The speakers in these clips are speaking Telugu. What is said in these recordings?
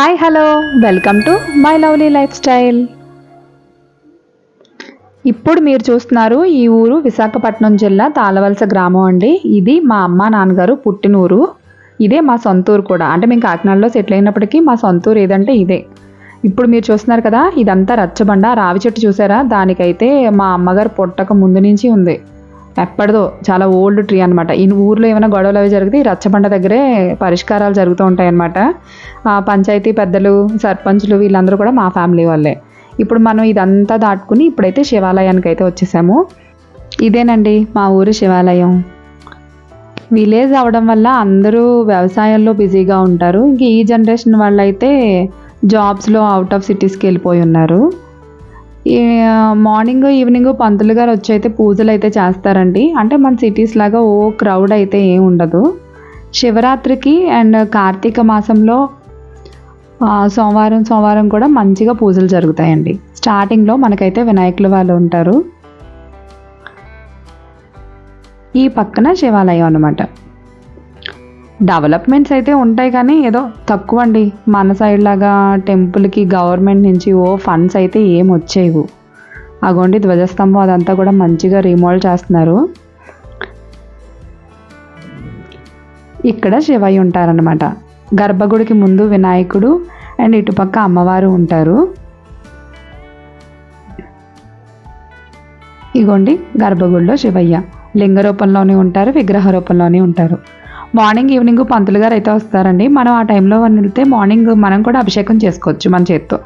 Hi hello welcome to my lovely lifestyle ఇప్పుడు మీరు చూస్తున్నారు ఈ ఊరు విశాఖపట్నం జిల్లా తాళవలస గ్రామం అండి. ఇది మా అమ్మ నాన్నగారు పుట్టిన ఊరు ఇదే మా సొంత ఊరు కూడా. అంటే మేము కాకినాడలో సెటిల్ అయినప్పటికీ మా సొంత ఊరు ఏదంటే ఇదే. ఇప్పుడు మీరు చూస్తున్నారు కదా ఇదంతా రచ్చబండ రావి చెట్టు చూసారా? దానికైతే మా అమ్మగారు పుట్టక ముందు నుంచి ఉంది. ఎప్పటిదో చాలా ఓల్డ్ ట్రీ అనమాట ఈ ఊర్లో ఏమైనా గొడవలు అవి జరిగితే ఈ రచ్చబండ దగ్గరే పరిష్కారాలు జరుగుతూ ఉంటాయి అనమాట పంచాయతీ పెద్దలు సర్పంచులు వీళ్ళందరూ కూడా మా ఫ్యామిలీ వాళ్ళే. ఇప్పుడు మనం ఇదంతా దాటుకుని ఇప్పుడైతే శివాలయానికి అయితే వచ్చేసాము. ఇదేనండి మా ఊరి శివాలయం. విలేజ్ అవడం వల్ల అందరూ వ్యవసాయంలో బిజీగా ఉంటారు. ఇంక ఈ జనరేషన్ వాళ్ళైతే జాబ్స్లో అవుట్ ఆఫ్ సిటీస్కి వెళ్ళిపోయి ఉన్నారు. మార్నింగ్ ఈవినింగ్ పంతులు గారు వచ్చి అయితే పూజలు అయితే చేస్తారండి. అంటే మన సిటీస్ లాగా ఓ క్రౌడ్ అయితే ఏం ఉండదు. శివరాత్రికి అండ్ కార్తీక మాసంలో సోమవారం సోమవారం కూడా మంచిగా పూజలు జరుగుతాయండి. స్టార్టింగ్లో మనకైతే వినాయకుల వాళ్ళు ఉంటారు. ఈ పక్కన శివాలయం అనమాట డెవలప్మెంట్స్ అయితే ఉంటాయి కానీ ఏదో తక్కువ అండి మన సైడ్ లాగా టెంపుల్కి గవర్నమెంట్ నుంచి ఓ ఫండ్స్ అయితే ఏం వచ్చేవు అగోండి ధ్వజస్తంభం అదంతా కూడా మంచిగా రీమోల్డ్ చేస్తున్నారు. ఇక్కడ శివయ్య ఉంటారనమాట గర్భగుడికి ముందు వినాయకుడు అండ్ ఇటుపక్క అమ్మవారు ఉంటారు. ఇగోండి గర్భగుడిలో శివయ్య. లింగ రూపంలోనే ఉంటారు విగ్రహ రూపంలోనే ఉంటారు. మార్నింగ్ ఈవినింగ్ పంతులు గారు అయితే వస్తారండి. మనం ఆ టైంలో వెళ్తే మార్నింగ్ మనం కూడా అభిషేకం చేసుకోవచ్చు మన చేత్తో.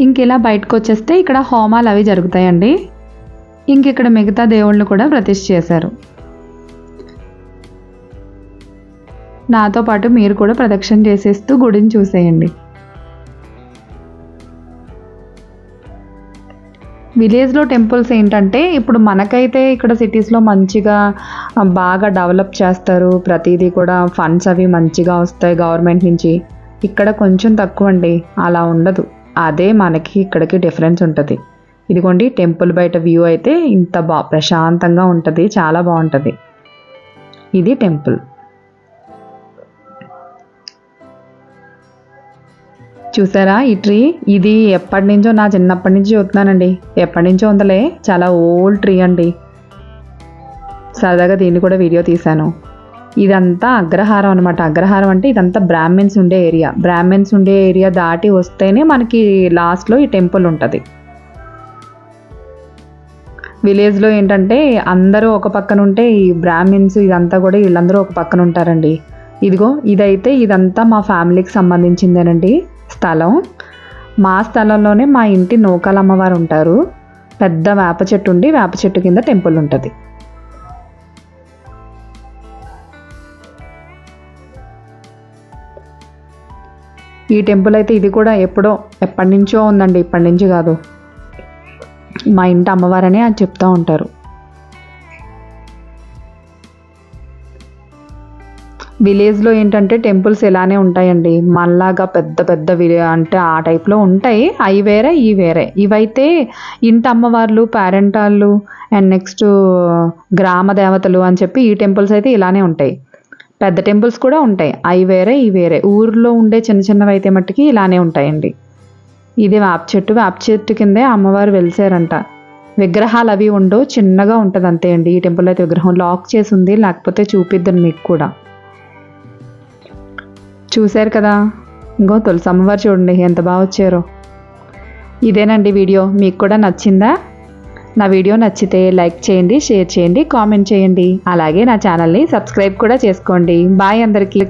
ఇంక ఇలా బయటకు వచ్చేస్తే ఇక్కడ హోమాలు అవి జరుగుతాయండి. ఇంక ఇక్కడ మిగతా దేవుళ్ళు కూడా ప్రతిష్ఠ చేశారు. నాతో పాటు మీరు కూడా ప్రదక్షిణ చేసేస్తూ గుడిని చూసేయండి. విలేజ్లో టెంపుల్స్ ఏంటంటే ఇప్పుడు మనకైతే ఇక్కడ సిటీస్లో మంచిగా బాగా డెవలప్ చేస్తారు. ప్రతిదీ కూడా ఫండ్స్ అవి మంచిగా వస్తాయి గవర్నమెంట్ నుంచి. ఇక్కడ కొంచెం తక్కువ అండి అలా ఉండదు. అదే మనకి ఇక్కడికి డిఫరెన్స్ ఉంటుంది. ఇదిగోండి టెంపుల్ బయట వ్యూ అయితే ఇంత బా ప్రశాంతంగా ఉంటుంది. చాలా బాగుంటుంది. ఇది టెంపుల్. చూసారా ఈ ట్రీ? ఇది ఎప్పటి నుంచో నా చిన్నప్పటి నుంచి చూస్తున్నానండి. ఎప్పటి నుంచో ఉందలే. చాలా ఓల్డ్ ట్రీ అండి. సరదాగా దీన్ని కూడా వీడియో తీశాను. ఇదంతా అగ్రహారం అనమాట అగ్రహారం అంటే ఇదంతా బ్రాహ్మిన్స్ ఉండే ఏరియా. బ్రాహ్మిన్స్ ఉండే ఏరియా దాటి వస్తేనే మనకి లాస్ట్లో ఈ టెంపుల్ ఉంటుంది. విలేజ్లో ఏంటంటే అందరూ ఒక పక్కన ఉంటే ఈ బ్రాహ్మిన్స్ ఇదంతా కూడా వీళ్ళందరూ ఒక పక్కన ఉంటారండి. ఇదిగో ఇదైతే ఇదంతా మా ఫ్యామిలీకి సంబంధించిందేనండి. స్థలం. మా స్థలంలోనే మా ఇంటి నూకాల అమ్మవారు ఉంటారు. పెద్ద వేప చెట్టు ఉండి వేప చెట్టు కింద టెంపుల్ ఉంటుంది. ఈ టెంపుల్ అయితే ఇది కూడా ఎప్పుడో ఎప్పటి నుంచో ఉందండి ఇప్పటి నుంచి కాదు. మా ఇంటి అమ్మవారనే అని చెప్తూ ఉంటారు. విలేజ్లో ఏంటంటే టెంపుల్స్ ఇలానే ఉంటాయండి. మళ్ళాగా పెద్ద పెద్ద విలే అంటే ఆ టైప్లో ఉంటాయి. అవి వేరే ఈ వేరే. ఇవైతే ఇంటి అమ్మవార్లు పేరెంటాళ్ళు అండ్ నెక్స్ట్ గ్రామ దేవతలు అని చెప్పి ఈ టెంపుల్స్ అయితే ఇలానే ఉంటాయి. పెద్ద టెంపుల్స్ కూడా ఉంటాయి. అవి వేరే ఈ వేరే. ఊర్లో ఉండే చిన్న చిన్నవి అయితే మట్టుకి ఇలానే ఉంటాయండి. ఇది వేప చెట్టు. వేప చెట్టు కిందే అమ్మవారు వెలిసారంట. విగ్రహాలు అవి ఉండవు. చిన్నగా ఉంటుంది అంతే అండి. ఈ టెంపుల్ అయితే విగ్రహం లాక్ చేసి ఉంది. లేకపోతే చూపిద్దాను మీకు కూడా. చూశారు కదా? ఇంకో తులసి అమ్మవారు చూడండి ఎంత బాగా వచ్చారో. ఇదేనండి వీడియో. మీకు కూడా నచ్చిందా? నా వీడియో నచ్చితే లైక్ చేయండి షేర్ చేయండి కామెంట్ చేయండి. అలాగే నా ఛానల్ని సబ్స్క్రైబ్ కూడా చేసుకోండి. బాయ్ అందరికీ.